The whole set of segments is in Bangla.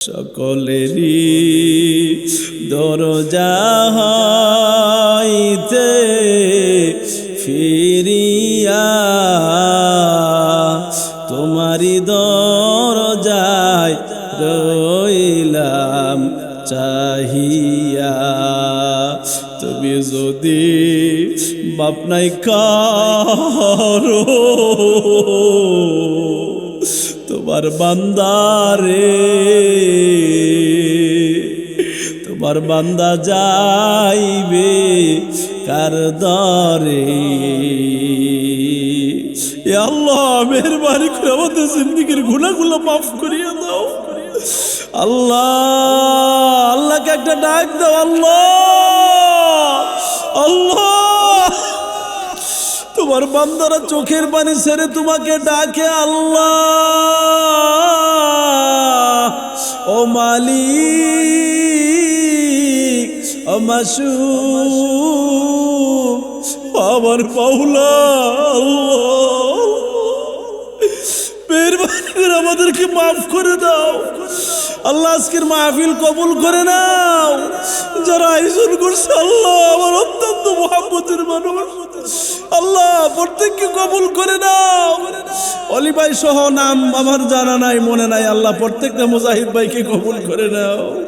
সকলেরই দরজা হইতে ফিরিয়া তোমারি দরজায় রইলাম চাহিয়া। তুমি যদি বাপনাই কারও তোমার বান্দারে তোমার বান্দা যাইবে কার দরে? আল্লাহ, মেহরবানি করে আমাদের জিন্দিগির গুণাগুলো মাফ করিয়ে দাও। আল্লাহ, আল্লাহকে একটা ডাক দাও, আল্লাহ। আল্লাহ তোমার বান্দারা চোখের পানি ছেড়ে তোমাকে ডাকে আল্লাহ। ও মালি ও মাসু আমার পাউলা আমাদেরকে মাফ করে দাও। আল্লাহ আজকের মাহফিল কবুল করে নাও। যারা আয়োজন করছে, আল্লাহ আমার অত্যন্ত মহাব্বতের মানুষ। আল্লাহ প্রত্যেককে কবুল করে নাও। অলি ভাই সহ নাম আমার জানা নাই, মনে নাই। আল্লাহ প্রত্যেকটা মুজাহিদ ভাইকে কবুল করে নাও।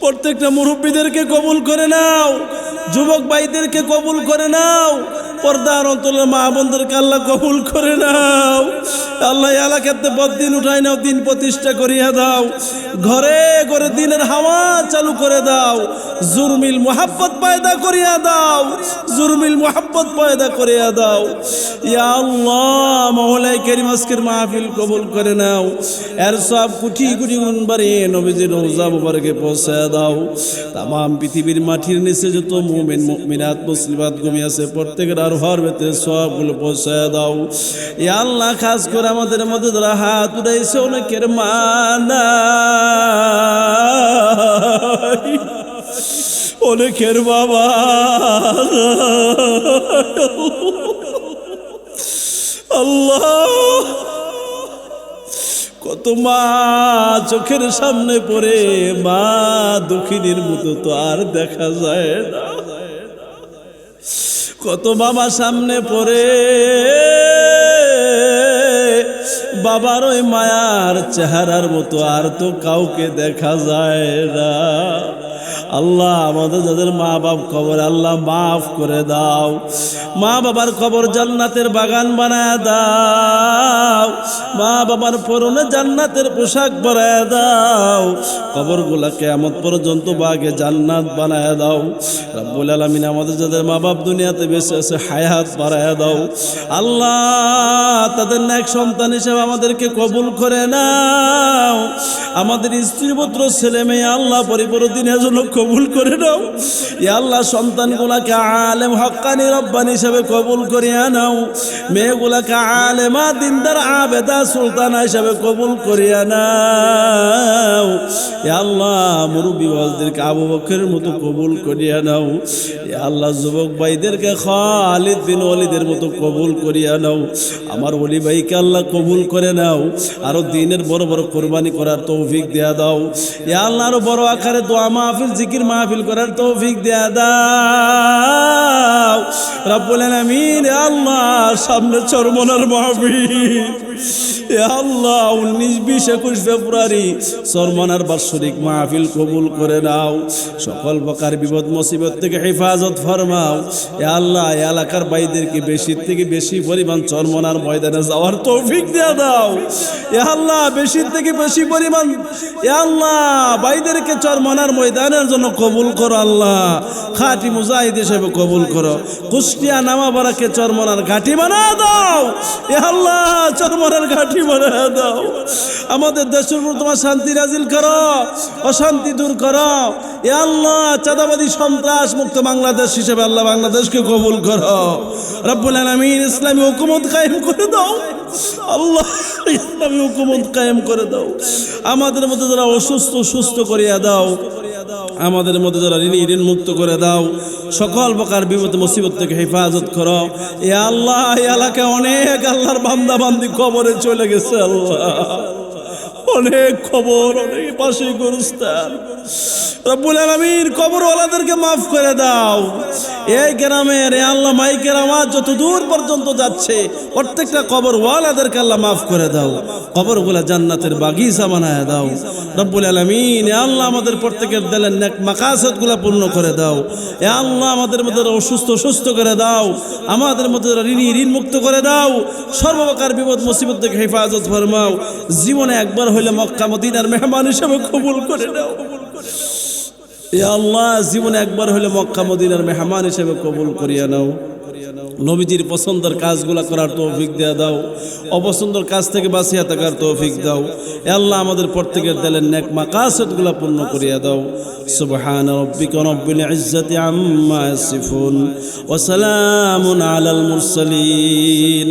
প্রত্যেকটা মুরব্বীদেরকে কবুল করে নাও। যুবক ভাইদেরকে কবুল করে নাও। পর্দার অন্তরের মা বোনদেরকে আল্লাহ কবুল করে নাও। আল্লাহ এলাকাতে বদিন উঠাই নাও, দিন প্রতিষ্ঠা করিয়া দাও। ঘরে ঘরে দিনের হাওয়া চালু করে দাও। জুরমিল মোহাব্বত পায়দা করিয়া দাও। জুরমিল মোহাব্বত পায়দা করিয়া দাও। ইয়া আল্লাহ মহলাই কেরিম আজকের মাহফিল কবুল করে নাও। এর সব কুটি কুটি গুনবারে নবীজির রোজা মুবারকে পৌঁছায় দাও। তাম পৃথিবীর মাটির নিচে যত মুমিন, মুমিনাত, মুসলিমাত ঘুমিয়ে আছে, প্রত্যেকের আর হর ভেতরে সবগুলো পৌঁছায় দাও। ইয়া আল্লাহ, খাস করে আমাদের মধ্যে যারা হাত উঠাইছে, অনেকের মানা। অনেকের বাবা। আল্লাহ। কত মা চোখের সামনে পড়ে, মা দক্ষিণীর মতো তো আর দেখা যায় না। কত বাবা সামনে পড়ে, বাবার ওই মায়ার চেহারার মতো আর তো কাউকে দেখা যায় না। আল্লাহ আমাদের যাদের মা বাপ খবর আল্লাহ মাফ করে দাও। মা বাবার খবর জান্নাতের বাগান বানায় দাও। মা বাবার পরনে জান্নাতের পোশাক বানায় দাও। কবরগুলা কেমন পর্যন্ত বাগে জান্নাত বানায় দাও। রব্বুল আলমিন আমাদের যাদের মা বাপ দুনিয়াতে বেঁচে আছে, হায়াত বাড়ায় দাও। আল্লাহ, তাদের ন্যাক সন্তান হিসেবে আমাদেরকে কবুল করে নাও। আমাদের স্ত্রী, পুত্র, ছেলে, মেয়ে, আল্লাহ পরিপূর্ণ দিনের জন্য কবুল করে নাও। আল্লাহ, সন্তানগুলাকে আলেম, হক্কানি, রব্বানি হিসাবে কবুল করিয়া নাও। মেয়েগুলাকে আলেমা, দিনদার, আবেদা, সুলতানা হিসাবে কবুল করিয়া নাও। আল্লাহ, মুরব্বী আবু বকরের মতো কবুল করিয়া নাও। আল্লাহ, যুবক ভাইদেরকে খালিদ বিন ওয়ালিদের মতো কবুল করিয়া নাও। আমার ওলি ভাইকে আল্লাহ কবুল করে নাও। আরও দিনের বড় বড় কোরবানি করার তৌফিক দেয়া দাও। ইয়া আল্লাহ, আরও বড় আকারে দোয়া মাহফিল, জিকির মাহফিল করার তৌফিক দেয়া দাও। রব্বুল আলামিন আল্লাহ সামনে চরমনার মাহফিল। আল্লাহ, উনিশ, বিশ, একুশ ফেব্রুয়ারি সরমনার বাৎসরিক মাহফিল কবুল করে নাও। সকল প্রকার বিপদ, মুসিবত থেকে হেফাজত ফরমাও। এ আল্লাহ এলাকার বাইদেরকে বেশি থেকে বেশি পরিমাণ চরমনার ময়দানে যাওয়ার তৌফিক দেয়া দাও। এ আল্লাহ, বেশি থেকে বেশি পরিমাণ, এ আল্লাহ বাইদেরকে চরমনার ময়দানের জন্য কবুল করো আল্লাহ। খাটি মুজাহিদ হিসেবে কবুল করো। কুষ্টিয়া নামাবারাকে চরমনার ঘাটি বানা দাও। এ আল্লাহ চরমনার ঘাটি বানা দাও। আমাদের দেশের উপর তোমার শান্তি নাজিল করো, অশান্তি দূর করো। এ আল্লাহ, চাঁদাবাদী সন্ত্রাস মুক্ত বাংলাদেশ হিসেবে আল্লাহ বাংলাদেশকে কবুল করো। রব্বুল আলামিন ইসলামী হুকুমত কায়েম করে দাও। আল্লাহ, ইসলামী হুকুমত কায়েম করে দাও। আমাদের মধ্যে যারা অসুস্থ, সুস্থ করিয়া দাও। আমাদের মধ্যে যারা ঋণী, ঋণ মুক্ত করে দাও। সকল প্রকার বিপদ, মুসিবত থেকে হেফাজত করো। এ আল্লাহ এলাকায় অনেক আল্লাহর বান্দা বান্দি কবরে চলে গেছে আল্লাহ। অনেক খবর, অনেক পাশে কবরগুলা জান্নাতের বানায় দাও। রব্বুল আলমিন আল্লাহ আমাদের প্রত্যেকের মাকাসতগুলা পূর্ণ করে দাও। এ আল্লাহ আমাদের মধ্যে অসুস্থ সুস্থ করে দাও। আমাদের মধ্যে ঋণী ঋণ মুক্ত করে দাও। সর্বপ্রকার বিপদ মুসিবত থেকে হেফাজত ফরমাও। জীবনে একবার হইলে মক্কা মদিনার মেহমান হিসেবে কবুল করে দাও এ আল্লাহ, জীবনে একবার হলে মক্কা মদিনার মেহমান হিসেবে কবুল করিয়া নাও। নবীজির পছন্দের কাজগুলা করার তৌফিক দেয়া দাও। অপছন্দের কাজ থেকে বাঁচিয়া থাকার তৌফিক দাও। আল্লাহ আমাদের প্রত্যেকের দিলেন নেক মাকাসতগুলা পূর্ণ করিয়া দাও। সুবহান রব্বিকা রব্বিল ইজ্জাতি আম্মা ইয়াসিফুন ওয়া সালামুন আলাল মুরসালিন।